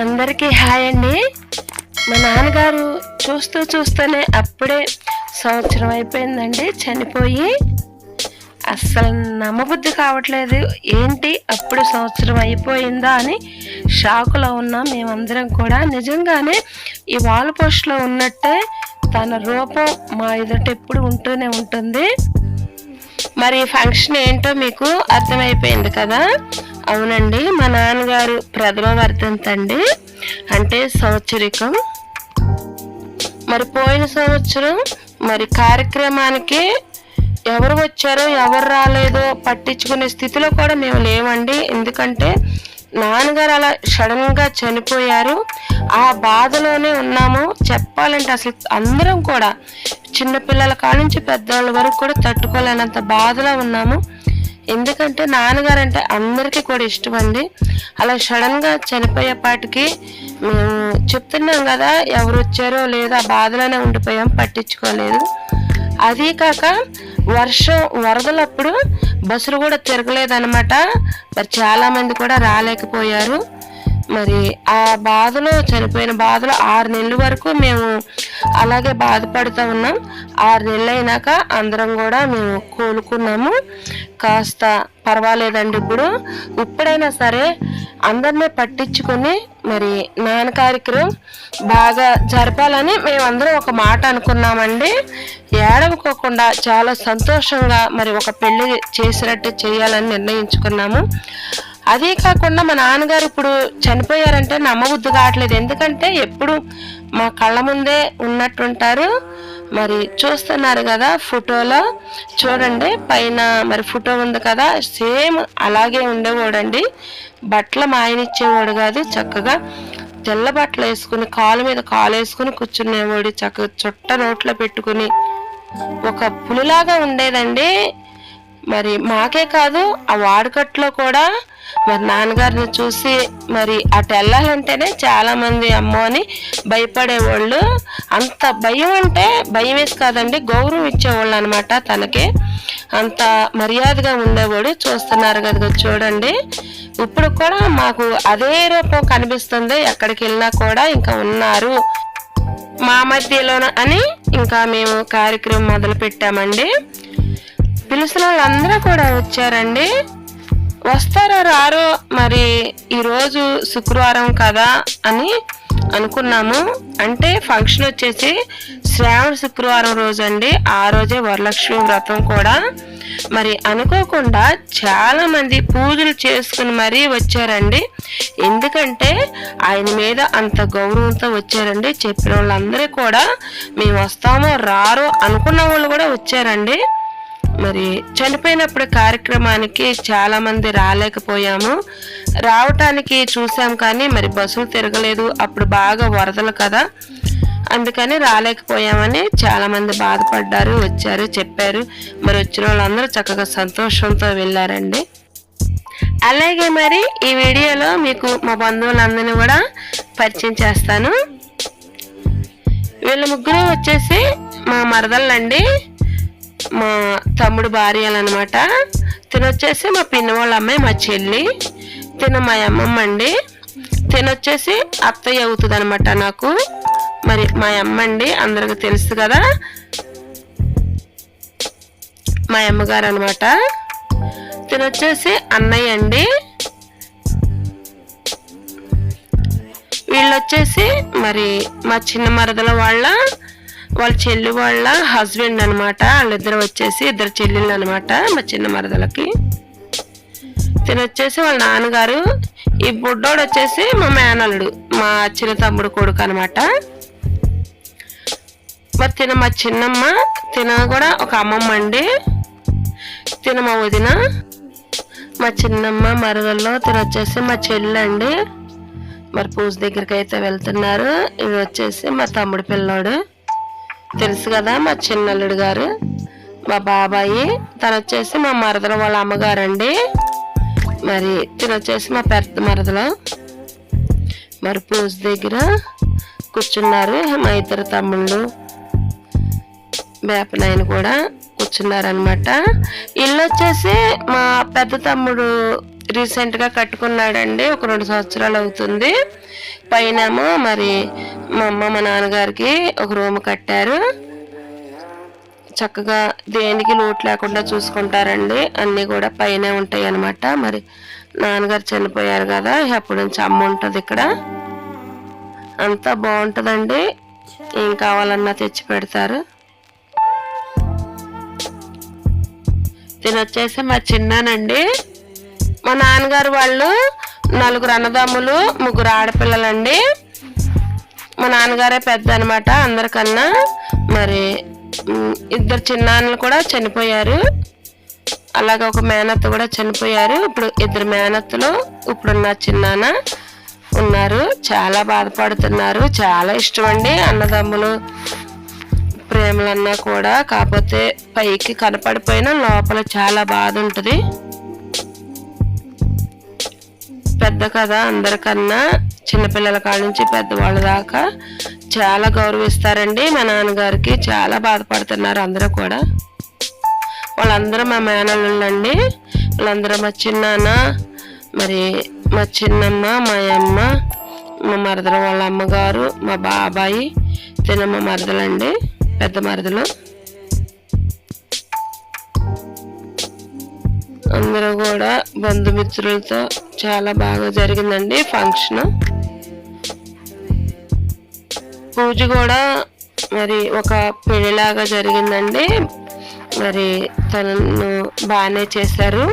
అందరికీ హాయ్ అండి. మా నాన్నగారు చూస్తూ చూస్తూనే అప్పుడే సంవత్సరం అయిపోయిందండి చనిపోయి. అస్సలు నమ్మబుద్ధి కావట్లేదు. ఏంటి అప్పుడు సంవత్సరం అయిపోయిందా అని షాకులో ఉన్నాం మేమందరం కూడా. నిజంగానే ఈ వాల్ పోస్ట్లో ఉన్నట్టే తన రూపం మా ఎదుట ఎప్పుడు ఉంటూనే ఉంటుంది. మరి ఫంక్షన్ ఏంటో మీకు అర్థమైపోయింది కదా. అవునండి మా నాన్నగారు ప్రథమ వర్ధంతి అండి అంటే సంవత్సరికం. మరి పోయిన సంవత్సరం మరి కార్యక్రమానికి ఎవరు వచ్చారో ఎవరు రాలేదో పట్టించుకునే స్థితిలో కూడా మేము లేవండి. ఎందుకంటే నాన్నగారు అలా సడన్గా చనిపోయారు. ఆ బాధలోనే ఉన్నాము. చెప్పాలంటే అసలు అందరం కూడా చిన్నపిల్లల కాడ నుంచి పెద్దవాళ్ళ వరకు కూడా తట్టుకోలేనంత బాధలో ఉన్నాము. ఎందుకంటే నాన్నగారు అంటే అందరికీ కూడా ఇష్టం అండి అలా సడన్గా చనిపోయేపాటికి మేము చెప్తున్నాం కదా ఎవరు వచ్చారో లేదో ఆ బాధలోనే ఉండిపోయాం పట్టించుకోలేదు. అదీ కాక వర్షం వరదలప్పుడు బస్సులు కూడా తిరగలేదన్నమాట. మరి చాలామంది కూడా రాలేకపోయారు. మరి ఆ బాధలో చనిపోయిన బాధలో ఆరు నెలల వరకు మేము అలాగే బాధపడుతూ ఉన్నాం. ఆరు నెలలు అయినాక అందరం కూడా మేము కోలుకున్నాము. కాస్త పర్వాలేదండి ఇప్పుడు. ఇప్పుడైనా సరే అందరినీ పట్టించుకొని మరి నాన్న కార్యక్రమం బాగా జరపాలని మేమందరం ఒక మాట అనుకున్నామండి. ఏడవకోకుండా చాలా సంతోషంగా మరి ఒక పెళ్ళి చేసినట్టు చేయాలని నిర్ణయించుకున్నాము. అదే కాకుండా మా నాన్నగారు ఇప్పుడు చనిపోయారంటే నమ్మబుద్ధి కావట్లేదు. ఎందుకంటే ఎప్పుడు మా కళ్ళ ముందే ఉన్నట్టుంటారు. మరి చూస్తున్నారు కదా ఫోటోలో. చూడండి పైన మరి ఫోటో ఉంది కదా. సేమ్ అలాగే ఉండేవాడండి. బట్టలు మా ఆయన ఇచ్చేవాడు కాదు చక్కగా తెల్ల బట్టలు వేసుకుని కాలు మీద కాలు వేసుకుని కూర్చునేవాడు. చక్కగా చుట్ట నోట్లో పెట్టుకుని. ఒక పులిలాగా ఉండేదండి. మరి మాకే కాదు ఆ వాడుకట్లో కూడా మరి నాన్నగారిని చూసి మరి అటు వెళ్ళాలంటేనే చాలామంది అమ్మో అని భయపడేవాళ్ళు. అంత భయం అంటే భయం వేసి కాదండి గౌరవం ఇచ్చేవాళ్ళు అనమాట తనకి. అంత మర్యాదగా ఉండేవాడు చూస్తున్నారు కదా చూడండి. ఇప్పుడు కూడా మాకు అదే రూపం కనిపిస్తుంది ఎక్కడికి వెళ్ళినా కూడా ఇంకా ఉన్నారు. మా మధ్యలోన అని ఇంకా మేము కార్యక్రమం మొదలు పెట్టామండి పిలిచిన వాళ్ళందరూ కూడా వచ్చారండి. వస్తారో రారో మరి ఈరోజు శుక్రవారం కదా అని అనుకున్నాము. అంటే ఫంక్షన్ వచ్చేసి శ్రావణ శుక్రవారం రోజు అండి ఆ రోజే వరలక్ష్మి వ్రతం కూడా. మరి అనుకోకుండా చాలా మంది పూజలు చేసుకుని మరీ వచ్చారండి. ఎందుకంటే ఆయన మీద అంత గౌరవంతో వచ్చారండి. చెప్పిన వాళ్ళందరూ కూడా మేము వస్తామో రారో అనుకున్న వాళ్ళు కూడా వచ్చారండి. మరి చనిపోయినప్పుడు కార్యక్రమానికి చాలా మంది రాలేకపోయాము. రావటానికి చూసాం కానీ మరి బస్సులు తిరగలేదు. అప్పుడు బాగా వరదలు కదా. అందుకని రాలేకపోయామని చాలా మంది బాధపడ్డారు వచ్చారు చెప్పారు. మరి వచ్చిన వాళ్ళందరూ చక్కగా సంతోషంతో వెళ్ళారండి. అలాగే మరి ఈ వీడియోలో మీకు మా బంధువులందరినీ కూడా పరిచయం చేస్తాను. వీళ్ళ ముగ్గురు వచ్చేసి మా మరదళ్ళండి మా తమ్ముడు భార్యలు అనమాట తినొచ్చేసి మా పిన్న వాళ్ళ అమ్మాయి మా చెల్లి తిన మా అమ్మమ్మ అండి. తినొచ్చేసి అత్తయ్య అవుతుంది అనమాట నాకు. మరి మా అమ్మ అండి అందరికి తెలుసు కదా. మా అమ్మగారు అనమాట తినొచ్చేసి అన్నయ్య అండి. వీళ్ళు వచ్చేసి మరి మా చిన్న మరదల వాళ్ళ వాళ్ళ చెల్లి వాళ్ళ హస్బెండ్ అనమాట వాళ్ళిద్దరు వచ్చేసి ఇద్దరు చెల్లెళ్ళు అనమాట మా చిన్న మరదలకి. తిన వచ్చేసి వాళ్ళ నాన్నగారు ఈ బుడ్డోడు వచ్చేసి మా మేనల్లుడు మా చిన్న తమ్ముడు కొడుకు అనమాట మరి తిన మా చిన్నమ్మ తిన కూడా ఒక అమ్మమ్మ అండి. తిన మా వదిన మా చిన్నమ్మ మరదల్లో తిన వచ్చేసి మా చెల్లి అండి. మరి పూజ దగ్గరికి అయితే వెళ్తున్నారు. ఇది వచ్చేసి మా తమ్ముడు పిల్లోడు. తెలుసు కదా మా చిన్నల్లుడు గారు మా బాబాయి తను వచ్చేసి మా మరదల వాళ్ళ అమ్మగారు అండి మరి తిను వచ్చేసి మా పెద్ద మరదల. మరి పూజ దగ్గర కూర్చున్నారు మా ఇద్దరు తమ్ముళ్ళు. వేపనాయన కూడా కూర్చున్నారనమాట ఇల్లు వచ్చేసి మా పెద్ద తమ్ముడు రీసెంట్గా కట్టుకున్నాడండి ఒక రెండు సంవత్సరాలు అవుతుంది. పైనేమో మరి మా అమ్మ మా నాన్నగారికి ఒక రూమ్ కట్టారు. చక్కగా దేనికి లోటు లేకుండా చూసుకుంటారండి. అన్నీ కూడా పైనే ఉంటాయి అన్నమాట మరి నాన్నగారు చనిపోయారు కదా అప్పటి నుంచి అమ్మ ఉంటుంది ఇక్కడ. అంతా బాగుంటుందండి. ఏం కావాలన్నా తెచ్చి పెడతారు. తినొచ్చేసి మా చిన్నానండి. మా నాన్నగారు వాళ్ళు నలుగురు అన్నదమ్ములు ముగ్గురు ఆడపిల్లలండి. మా నాన్నగారే పెద్ద అనమాట అందరికన్నా. మరి ఇద్దరు చిన్నాన్నలు కూడా చనిపోయారు. అలాగే ఒక మేనత్త కూడా చనిపోయారు. ఇప్పుడు ఇద్దరు మేనత్తలు ఇప్పుడున్న చిన్నాన్న ఉన్నారు. చాలా బాధపడుతున్నారు. చాలా ఇష్టం అండి అన్నదమ్ములు ప్రేమలన్నా కూడా. కాకపోతే పైకి కనపడిపోయినా లోపల చాలా బాధ ఉంటుంది. పెద్ద కదా అందరికన్నా చిన్నపిల్లల కాడ నుంచి పెద్దవాళ్ళ దాకా చాలా గౌరవిస్తారండి. మా నాన్నగారికి చాలా బాధపడుతున్నారు అందరూ కూడా. వాళ్ళందరూ మా మేనల్లుండండి వాళ్ళందరూ మా చిన్నాన్న మరి మా చిన్నమ్మ మా అమ్మ మా మరదల వాళ్ళ అమ్మగారు మా బాబాయి తినమ్మ మరదలండి. పెద్ద మరదలు. అందరూ కూడా బంధుమిత్రులతో చాలా బాగా జరిగిందండి ఫంక్షన్. పూజ కూడా మరి ఒక పెళ్ళిలాగా జరిగిందండి. మరి తనను బాగానే చేశారు.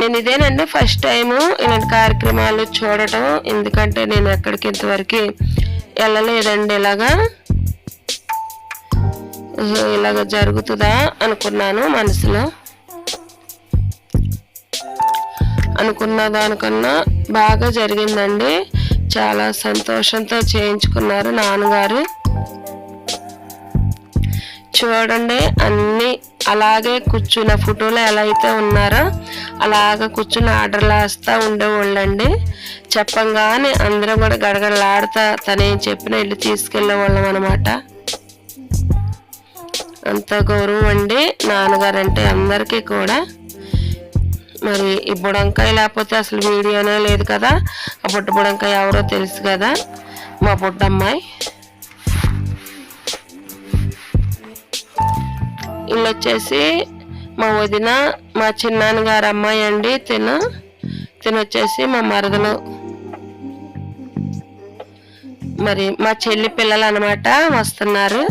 నేను ఇదేనండి ఫస్ట్ టైము ఇలాంటి కార్యక్రమాలు చూడటం. ఎందుకంటే నేను ఎక్కడికి ఇంతవరకు వెళ్ళలేదండి ఇలాగా. ఇలాగ జరుగుతుందా అనుకున్నాను మనసులో. అనుకున్న దానికన్నా బాగా జరిగిందండి. చాలా సంతోషంతో చేయించుకున్నారు నాన్నగారు. చూడండి అన్ని అలాగే కూర్చున్న ఫోటోలో ఎలా అయితే ఉన్నారో అలాగ కూర్చుని ఆర్డర్లు వేస్తూ ఉండేవాళ్ళండి. చెప్పంగానే అందరం కూడా గడగడలాడుతా తనేం చెప్పిన ఇల్లు తీసుకెళ్ళేవాళ్ళం అనమాట అంత గౌరవం అండి నాన్నగారు అంటే అందరికీ కూడా. మరి ఈ బుడంకాయ లేకపోతే అసలు వీడియోనే లేదు కదా? ఆ బుట్ట బుడంకాయ ఎవరో తెలుసు కదా? మా పుట్టమ్మాయి. ఇల్లు వచ్చేసి మా వదిన మా చిన్నాన్నగారు అమ్మాయి అండి తిను. తిను వచ్చేసి మా మరదలు. మరి మా చెల్లి పిల్లలు అనమాట వస్తున్నారు.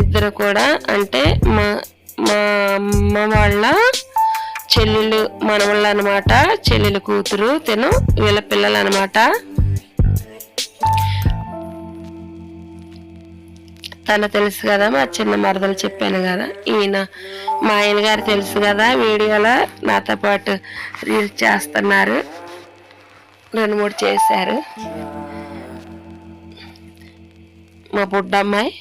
ఇద్దరు కూడా అంటే మా మా అమ్మ వాళ్ళ చెల్లెలు మనవళ్ళు అనమాట చెల్లెలు కూతురు తిను వీళ్ళ పిల్లలు అనమాట తన తెలుసు కదా మా చిన్న మరదలు చెప్పాను కదా. ఈయన మా ఆయన గారు తెలుసు కదా వీడియోలో నాతో పాటు రీల్స్ చేస్తున్నారు. రెండు మూడు చేశారు. మా బుడ్డమ్మాయి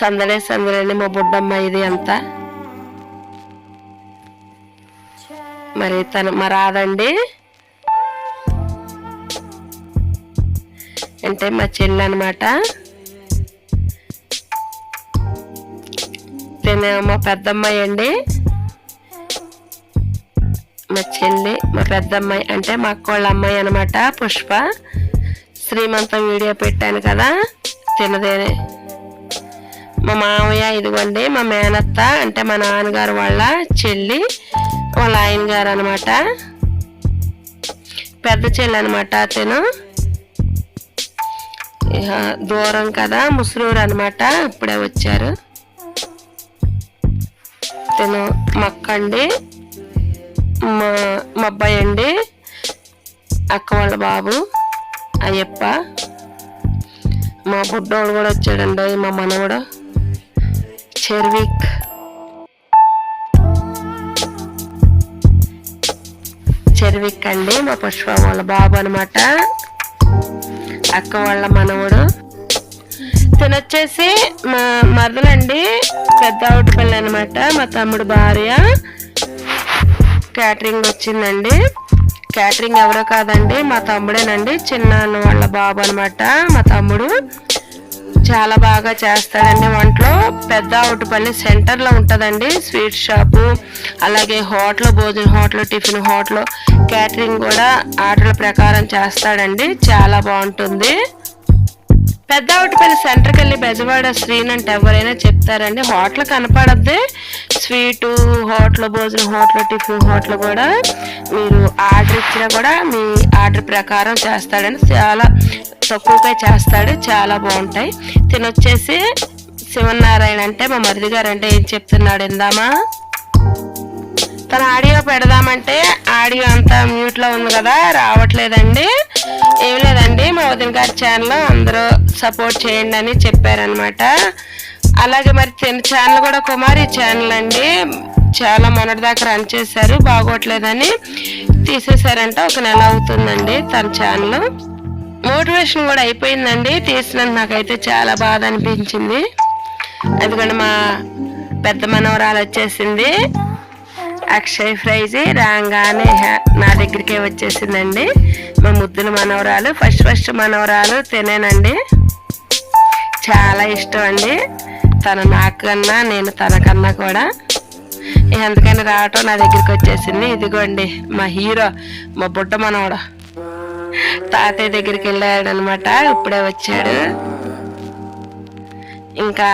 సందడే సందడే మా బుడ్డమ్మాయి ఇది అంతా. మరి తను మా రాదండి. అంటే మా చెల్లి అనమాట తినే మా పెద్దమ్మాయి అండి. మా చెల్లి మా పెద్దమ్మాయి అంటే మా అక్క వాళ్ళ అమ్మాయి అనమాట పుష్ప. శ్రీమంతం వీడియో పెట్టాను కదా తినదేనే మా మామయ్య ఇదిగోండి మా మేనత్త అంటే మా నాన్నగారు వాళ్ళ చెల్లి. వాళ్ళ ఆయన గారు అనమాట పెద్ద చెల్లి అనమాట అతను దూరం కదా ముసలూరు అనమాట ఇప్పుడే వచ్చారు. అతను మక్క అండి మా మా అబ్బాయి అండి అక్క వాళ్ళ బాబు అయ్యప్ప. మా బుడ్డోడు కూడా వచ్చాడండి మా మనవడు. చెర్విక్. చెర్విక్ అండి మా పుష్ప వాళ్ళ బాబు అనమాట అక్క వాళ్ళ మనవడు. తినొచ్చేసి మా మరదలండి పెద్ద ఆవిడ పిల్ల అనమాట మా తమ్ముడు భార్య. క్యాటరింగ్ వచ్చిందండి. క్యాటరింగ్ ఎవరో కాదండి మా తమ్ముడేనండి చిన్న వాళ్ళ బాబు అనమాట మా తమ్ముడు. చాలా బాగా చేస్తాడండి వంటలో పెద్ద అవుటపల్లి సెంటర్లో ఉంటుందండి స్వీట్ షాపు. అలాగే హోటల్ భోజన హోటల్ టిఫిన్ హోటల్ క్యాటరింగ్ కూడా ఆర్డర్ల ప్రకారం చేస్తాడండి. చాలా బాగుంటుంది. పెద్ద అవుటిపల్లి సెంటర్కి వెళ్ళి బెజవాడ శ్రీన్ అంటే ఎవరైనా చెప్తారండి. హోటల్ కనపడద్ది. స్వీటు హోటల్ భోజనం హోటల్ టిఫిన్ హోటల్ కూడా మీరు ఆర్డర్ ఇచ్చినా కూడా మీ ఆర్డర్ ప్రకారం చేస్తాడండి. చాలా తక్కువగా చేస్తాడు. చాలా బాగుంటాయి. తినొచ్చేసి శివనారాయణ అంటే మా మరిది గారు అంటే ఏం చెప్తున్నాడు ఇందామా తన ఆడియో పెడదామంటే ఆడియో అంతా మ్యూట్లో ఉంది కదా రావట్లేదండి. ఏం లేదండి మా వదిన గారి ఛానల్ అందరూ సపోర్ట్ చేయండి అని చెప్పారనమాట అలాగే మరి ఛానల్ కూడా కుమారి ఛానల్ అండి. చాలా మొన్నటి దాకా రన్ చేశారు బాగోట్లేదని తీసేశారంట ఒక నెల అవుతుందండి తన ఛానల్ మోటివేషన్ కూడా అయిపోయిందండి తీసినందుకు నాకైతే చాలా బాధ అనిపించింది. ఎందుకంటే మా పెద్ద మనవరాలు వచ్చేసింది. అక్షయ్ ప్రైజ్. రాగానే నా దగ్గరికే వచ్చేసిందండి. మా ముద్దుల మనవరాలు ఫస్ట్ ఫస్ట్ మనవరాలు తినేనండి. చాలా ఇష్టం అండి. తను నాకన్నా నేను తనకన్నా కూడా. ఎంతకైనా అందుకని రావటం నా దగ్గరికి వచ్చేసింది. ఇదిగోండి మా హీరో మా బుడ్డ మనవడు. తాతయ్య దగ్గరికి వెళ్ళాడనమాట. ఇప్పుడే వచ్చాడు. ఇంకా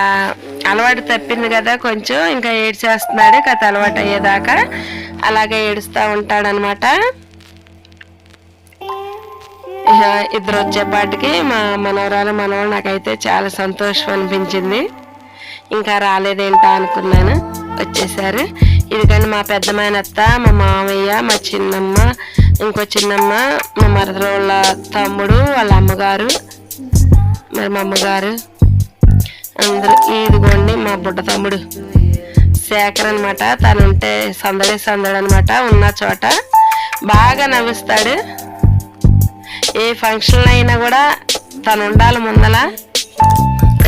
అలవాటు తప్పింది కదా కొంచెం ఇంకా ఏడ్చేస్తున్నాడు కథ అలవాటు అయ్యేదాకా అలాగే ఏడుస్తూ ఉంటాడనమాట ఇద్దరు వచ్చేపాటికి మా మనవరాలు మనవడు నాకైతే చాలా సంతోషం అనిపించింది. ఇంకా రాలేదేంటా అనుకున్నాను వచ్చేసారు. ఇది కానీ మా పెద్దమైన అత్త మా మామయ్య మా చిన్నమ్మ ఇంకో చిన్నమ్మ మా మరదరోళ్ళ తమ్ముడు వాళ్ళ అమ్మగారు. మరి మా అమ్మగారు? అందరూ ఇదిగోండి మా బుడ్డ తమ్ముడు. శేఖర్ అనమాట తను ఉంటే సందడి సందడి అనమాట ఉన్న చోట. బాగా నవ్విస్తాడు. ఏ ఫంక్షన్ అయినా కూడా తను ఉండాలి ముందల.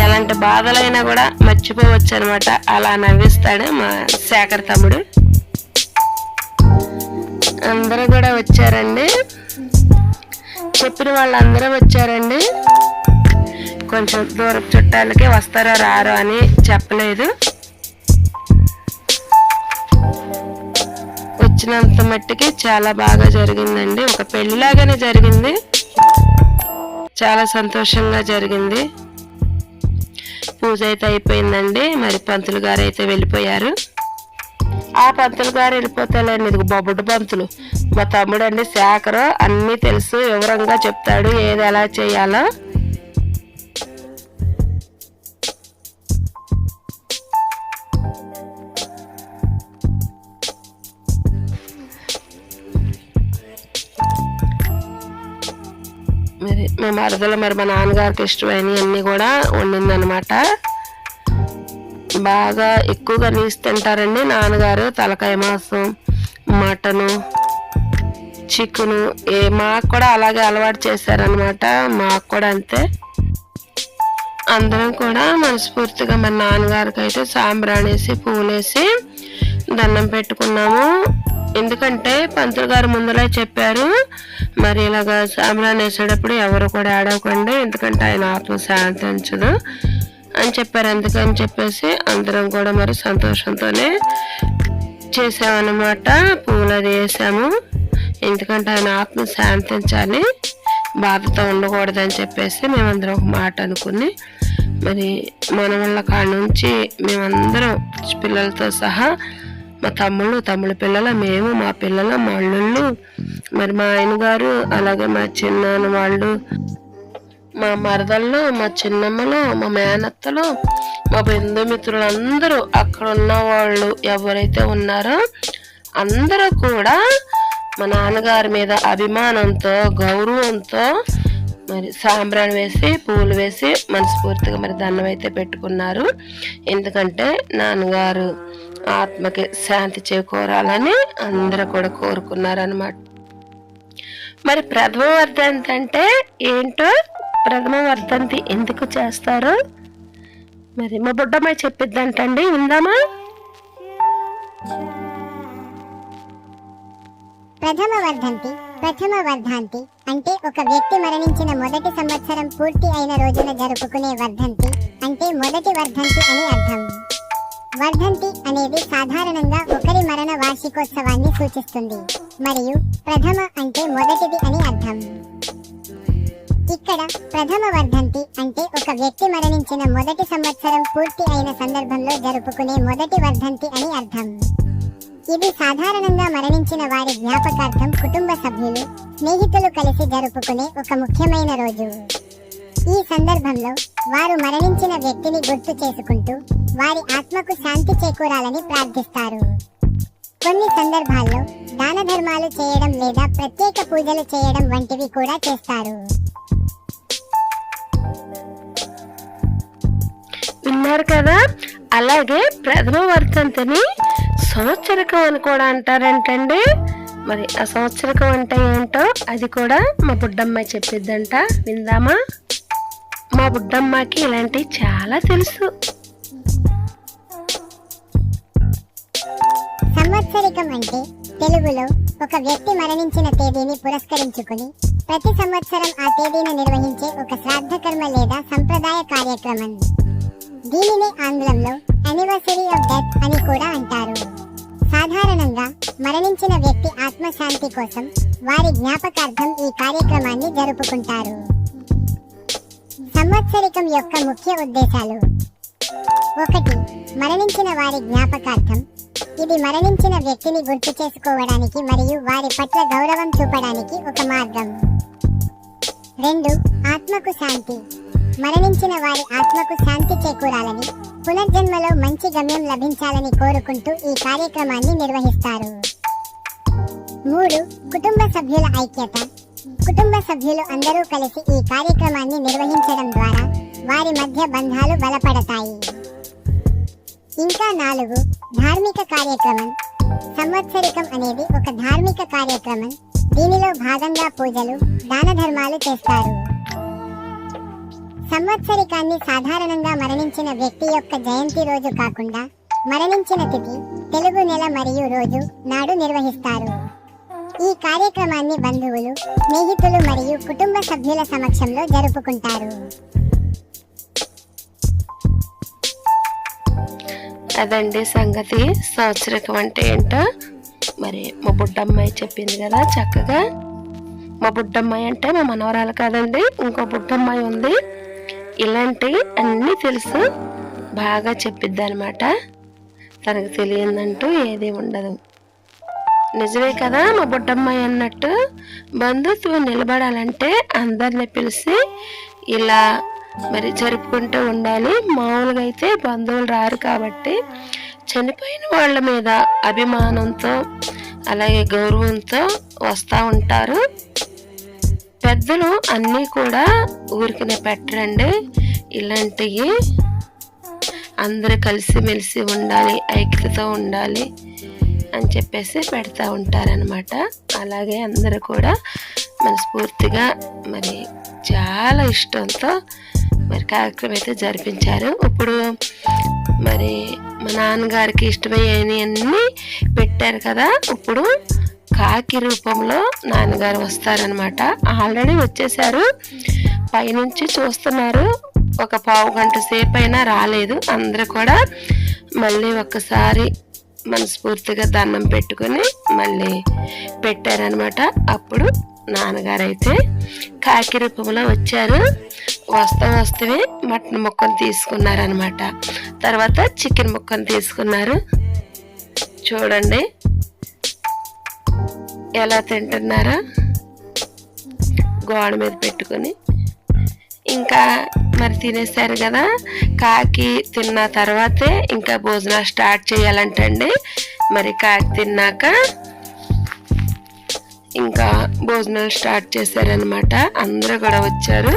ఎలాంటి బాధలైనా కూడా మర్చిపోవచ్చు అనమాట అలా నవ్విస్తాడు మా శేఖర్ తమ్ముడు. అందరూ కూడా వచ్చారండి. చెప్పిన వాళ్ళందరూ వచ్చారండి. కొంచెం దూరపు చుట్టాలకి వస్తారో రారో అని చెప్పలేదు. వచ్చినంత మట్టికి చాలా బాగా జరిగిందండి. ఒక పెళ్ళిలాగానే జరిగింది. చాలా సంతోషంగా జరిగింది. పూజ అయితే అయిపోయిందండి. మరి పంతులు గారు అయితే వెళ్ళిపోయారు. ఆ పంతులు గారు వెళ్ళిపోతారండి ఇది బొబ్బుడు పంతులు. మా తమ్ముడు అండి శాఖరు అన్నీ తెలుసు వివరంగా చెప్తాడు ఏది ఎలా చేయాలో. మా మరదలు మరి మా నాన్నగారికి ఇష్టమైనవి అన్నీ కూడా వండిందనమాట బాగా ఎక్కువగా నీసు తింటారండి నాన్నగారు. తలకాయ మాంసం మటను చికెను ఏ మాకు కూడా అలాగే అలవాటు చేశారనమాట మాకు కూడా అంతే. అందరం కూడా మనస్ఫూర్తిగా మన నాన్నగారికి అయితే సాంబ్రాణేసి పూలేసి దండం పెట్టుకున్నాము. ఎందుకంటే పంతులు గారు ముందులే చెప్పారు మరి ఇలాగ సాంబ్రాన్ వేసేటప్పుడు ఎవరు కూడా ఆడవకండి ఎందుకంటే ఆయన ఆత్మ శాంతించదు అని చెప్పారు. అందుకని చెప్పేసి అందరం కూడా మరి సంతోషంతోనే చేసామన్నమాట. పూలు అది వేసాము. ఎందుకంటే ఆయన ఆత్మ శాంతించాలి బాధతో ఉండకూడదని చెప్పేసి మేమందరం ఒక మాట అనుకుని మరి మన వల్ల కాడ నుంచి మేమందరం పిల్లలతో సహా మా తమ్ముళ్ళు తమ్ముళ్ళ పిల్లలు మేము మా పిల్లలు మా అల్లుళ్ళు మరి మా ఆయన గారు అలాగే మా చిన్నాన్న వాళ్ళు మా మరదళ్ళు మా చిన్నమ్మలు మా మేనత్తలు మా బంధుమిత్రులు అందరూ అక్కడ ఉన్న వాళ్ళు ఎవరైతే ఉన్నారో అందరూ కూడా మా నాన్నగారి మీద అభిమానంతో గౌరవంతో మరి సాంబ్రాణి వేసి పూలు వేసి మనస్ఫూర్తిగా మరి దండం అయితే పెట్టుకున్నారు. ఎందుకంటే నాన్నగారు ఆత్మకి శాంతి చేకూరాలని అందరూ కూడా కోరుకున్నారు అనమాట మరి ప్రథమ వర్ధంతి అంటే ఏంటో ప్రథమ వర్ధంతి ఎందుకు చేస్తారు? మరి మా బుడ్డమ్మాయి చెప్పిద్దంటండి విందామా? ప్రథమ వర్ధంతి ప్రథమ వర్ధాంతి అంటే ఒక వ్యక్తి మరణించిన మొదటి సంవత్సరం పూర్తి అయిన రోజున జరుపుకునే వర్ధంతి అంటే మొదటి వర్ధంతి అని అర్థం. వర్ధంతి అనేది సాధారణంగా ఒకరి మరణ వార్షికోత్సవాన్ని సూచిస్తుంది. మరియు ప్రథమ అంటే మొదటిది అని అర్థం. ఇక్కడ ప్రథమ వర్ధంతి అంటే ఒక వ్యక్తి మరణించిన మొదటి సంవత్సరం పూర్తి అయిన సందర్భంలో జరుపుకునే మొదటి వర్ధంతి అని అర్థం. ఇది సాధారణంగా మరణించిన వారి జ్ఞాపకార్థం కుటుంబ సభ్యులు స్నేహితులు కలిసి జరుపుకునే ఒక ముఖ్యమైన రోజు. ఈ సందర్భంలో వారు మరణించిన వ్యక్తిని గుర్తు చేసుకుంటూ వారి ఆత్మకు శాంతి చేకూరాలని ప్రార్థిస్తారు. కొన్ని సందర్భాల్లో దాన ధర్మాలు చేయడం లేదా ప్రత్యేక పూజలు చేయడం వంటివి కూడా చేస్తారు. విన్నారు కదా? అలాగే ప్రథమ వర్ధంతిని సంవత్సరకం అని కూడా అంటారంటండి. మరి ఆ సంవత్సరకం అంటే ఏంటో అది కూడా మా బుడ్డమ్మాయి చెప్పిద్దంట. విందామా? మా బుడ్డమ్మకి ఇలాంటివి చాలా తెలుసు. సంవత్సరికం అంటే తెలుగులో ఒక వ్యక్తి మరణించిన తేదీని పురస్కరించుకుని ప్రతి సంవత్సరం ఆ తేదీన నిర్వహించే ఒక శ్రాద్ధ కర్మ లేదా సంప్రదాయ కార్యక్రమం. దీనిని ఆంగ్లంలో అనివర్సరీ ఆఫ్ డెత్ అని కూడా అంటారు. సాధారణంగా మరణించిన వ్యక్తి ఆత్మశాంతి కోసం వారి జ్ఞాపకార్థం ఈ కార్యక్రమాన్ని జరుపుకుంటారు. సంవత్సరికం యొక్క ముఖ్య ఉద్దేశాలు. ఒకటి మరణించిన వారి జ్ఞాపకార్థం. ఇది మరణించిన వ్యక్తిని గుర్తు చేసుకోవడానికి మరియు వారి పట్ల గౌరవం చూపడానికి ఒక మార్గం. రెండు ఆత్మకు శాంతి. మరణించిన వారి ఆత్మకు శాంతి చేకూరాలని పునర్జన్మలో మంచి గమ్యం లభించాలని కోరుకుంటూ ఈ కార్యక్రమాన్ని నిర్వహిస్తారు. మూడు కుటుంబ సభ్యుల ఐక్యత. కుటుంబ సభ్యులు అందరూ కలిసి ఈ కార్యక్రమాన్ని నిర్వహించడం ద్వారా వారి మధ్య బంధాలు బలపడతాయి. ఇంకా నాలుగు ధార్మిక కార్యక్రమం. సంవత్సరికం అనేది ఒక ధార్మిక కార్యక్రమం. దీనిలో భాగంగా పూజలు దాన ధర్మాలు చేస్తారు. సంవత్సరికాన్ని సాధారణంగా మరణించిన వ్యక్తి యొక్క జయంతి రోజు కాకుండా మరణించిన తిథి తెలుగు నెల మరియు రోజు నాడు నిర్వహిస్తారు. ఈ కార్యక్రమాన్ని బంధువులు స్నేహితులు మరియు కుటుంబ సభ్యుల సమక్షంలో జరుపుకుంటారు. అదండి సంగతి. సంవత్సరకం అంటే ఏంటో? మరి మా బుడ్డమ్మాయి చెప్పింది కదా చక్కగా. మా బుడ్డమ్మాయి అంటే మా మనవరాలు కాదండి ఇంకో బుడ్డమ్మాయి ఉంది. ఇలాంటివి అన్నీ తెలుసు బాగా చెప్పిద్ది అనమాట తనకు తెలియదంటూ ఏది ఉండదు. నిజమే కదా మా బుడ్డమ్మాయి అన్నట్టు? బంధుత్వం నిలబడాలంటే అందరిని పిలిచి ఇలా మరి జరుపుకుంటూ ఉండాలి. మామూలుగా అయితే బంధువులు రారు కాబట్టి చనిపోయిన వాళ్ళ మీద అభిమానంతో అలాగే గౌరవంతో వస్తూ ఉంటారు. పెద్దలు అన్నీ కూడా ఊరికినే పెట్టరండి. ఇలాంటివి అందరూ కలిసిమెలిసి ఉండాలి ఐక్యతతో ఉండాలి. అని చెప్పేసి పెడతా ఉంటారనమాట అలాగే అందరూ కూడా మనస్ఫూర్తిగా మరి చాలా ఇష్టంతో మరి కార్యక్రమం అయితే జరిపించారు. ఇప్పుడు మరి మా నాన్నగారికి ఇష్టమయ్యేవన్నీ పెట్టారు కదా. ఇప్పుడు కాకి రూపంలో నాన్నగారు వస్తారనమాట ఆల్రెడీ వచ్చేసారు. పైనుంచి చూస్తున్నారు. ఒక పావు గంట సేపు అయినా రాలేదు. అందరూ కూడా మళ్ళీ ఒక్కసారి మనస్ఫూర్తిగా దండం పెట్టుకొని మళ్ళీ పెట్టారనమాట. అప్పుడు నాన్నగారు అయితే కాకి రూపంలో వచ్చారు. వస్తా వస్తే మటన్ ముక్కను తీసుకున్నారనమాట. తర్వాత చికెన్ ముక్కను తీసుకున్నారు. చూడండి ఎలా తింటున్నారా గోడ మీద పెట్టుకొని. ఇంకా మరి తినేసారు కదా. కాకి తిన్న తర్వాతే ఇంకా భోజనాలు స్టార్ట్ చేయాలంటండి. మరి కాకి తిన్నాక ఇంకా భోజనాలు స్టార్ట్ చేశారనమాట అందరూ కూడా వచ్చారు.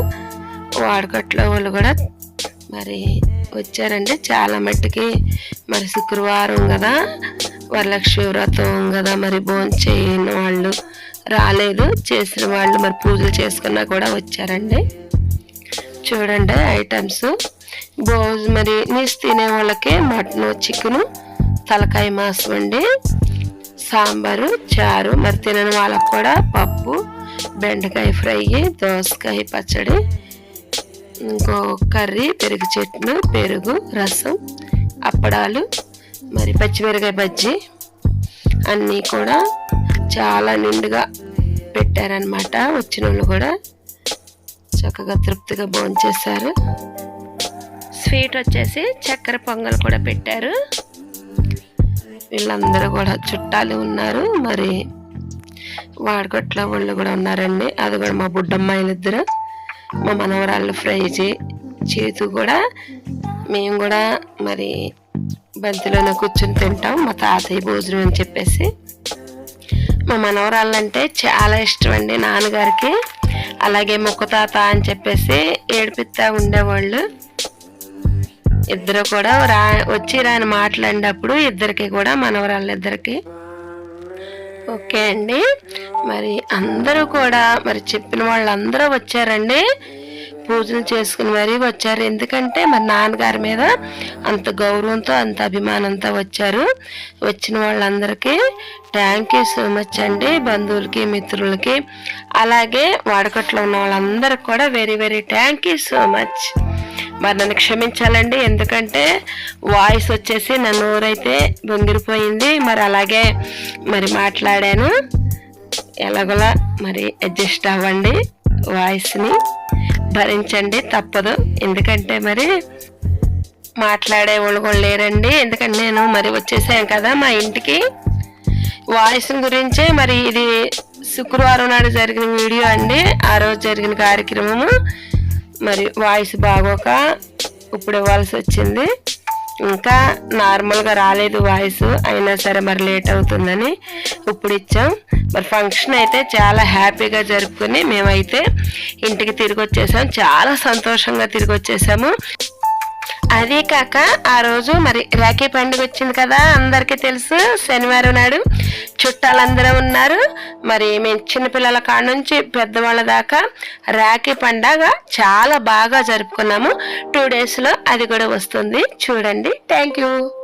వాడుకట్లో వాళ్ళు కూడా మరి వచ్చారండి. చాలా మట్టుకి మరి శుక్రవారం కదా. వరలక్ష్మి వ్రతం కదా మరి భోజనం చేయని వాళ్ళు రాలేదు. చేసిన వాళ్ళు మరి పూజలు చేసుకున్నా కూడా వచ్చారండి. చూడండి ఐటమ్స్ భోజ మరి నీస్ తినే వాళ్ళకి మటన్ చికెను తలకాయ మాంసం అండి. సాంబారు చారు మరి తినని వాళ్ళకి కూడా పప్పు బెండకాయ ఫ్రై దోసకాయ పచ్చడి ఇంకో కర్రీ పెరుగు చట్నీ పెరుగు రసం అప్పడాలు మరి పచ్చిమిరకాయ బజ్జీ అన్నీ కూడా చాలా నిండుగా పెట్టారనమాట వచ్చిన వాళ్ళు కూడా చక్కగా తృప్తిగా భోంచేశారు స్వీట్ వచ్చేసి చక్కెర పొంగల్ కూడా పెట్టారు. వీళ్ళందరూ కూడా చుట్టాలు ఉన్నారు. మరి వాడగొట్ల వాళ్ళు కూడా ఉన్నారండి. అది కూడా మా బుడ్డమ్మాయిలు ఇద్దరు. మా మనవరాళ్ళు ఫ్రైజీ చేతు కూడా. మేము కూడా మరి బంతిలోనే కూర్చొని తింటాం. మా తాతయ్య భోజనం అని చెప్పేసి. మా మనవరాళ్ళంటే చాలా ఇష్టం అండి నాన్నగారికి. అలాగే మొక్క తాత అని చెప్పేసి ఏడిపిస్తా ఉండేవాళ్ళు. ఇద్దరు కూడా రా వచ్చి రాని మాట్లాడినప్పుడు ఇద్దరికి కూడా మనవరాళ్ళిద్దరికి. ఓకే అండి. మరి అందరూ కూడా మరి చెప్పిన వాళ్ళందరూ వచ్చారండి. పూజలు చేసుకుని మరీ వచ్చారు. ఎందుకంటే మరి నాన్నగారి మీద అంత గౌరవంతో అంత అభిమానంతో వచ్చారు. వచ్చిన వాళ్ళందరికీ థ్యాంక్ యూ సో మచ్ అండి. బంధువులకి మిత్రులకి అలాగే వాడకట్లో ఉన్న వాళ్ళందరికి కూడా very very thank you so much మరి నన్ను క్షమించాలండి. ఎందుకంటే వాయిస్ వచ్చేసి నా నోరైతే బొంగిరిపోయింది. మరి అలాగే మరి మాట్లాడాను. ఎలాగోలా మరి అడ్జస్ట్ అవ్వండి వాయిస్ని భరించండి తప్పదు. ఎందుకంటే మరి మాట్లాడే వాళ్ళు కూడా లేరండి. ఎందుకంటే నేను మరి వచ్చేసాను కదా మా ఇంటికి. వాయిస్ గురించే మరి ఇది శుక్రవారం నాడు జరిగిన వీడియో అండి. ఆ రోజు జరిగిన కార్యక్రమము. మరి వాయిస్ బాగోక ఇప్పుడు ఇవ్వాల్సి వచ్చింది. ఇంకా నార్మల్గా రాలేదు వాయిస్ అయినా సరే మరి లేట్ అవుతుందని ఇప్పుడు ఇచ్చాం మరి ఫంక్షన్ అయితే చాలా హ్యాపీగా జరుపుకుని మేమైతే ఇంటికి తిరిగి వచ్చేసాం చాలా సంతోషంగా తిరిగి వచ్చేసాము అదే కాక ఆ రోజు మరి రాఖీ పండుగ వచ్చింది కదా అందరికీ తెలుసు. శనివారం నాడు చుట్టాలందరూ ఉన్నారు. మరి మేము చిన్నపిల్లల కాడ నుంచి పెద్దవాళ్ళ దాకా రాఖీ పండగ చాలా బాగా జరుపుకున్నాము. టూ డేస్లో అది కూడా వస్తుంది. చూడండి. Thank you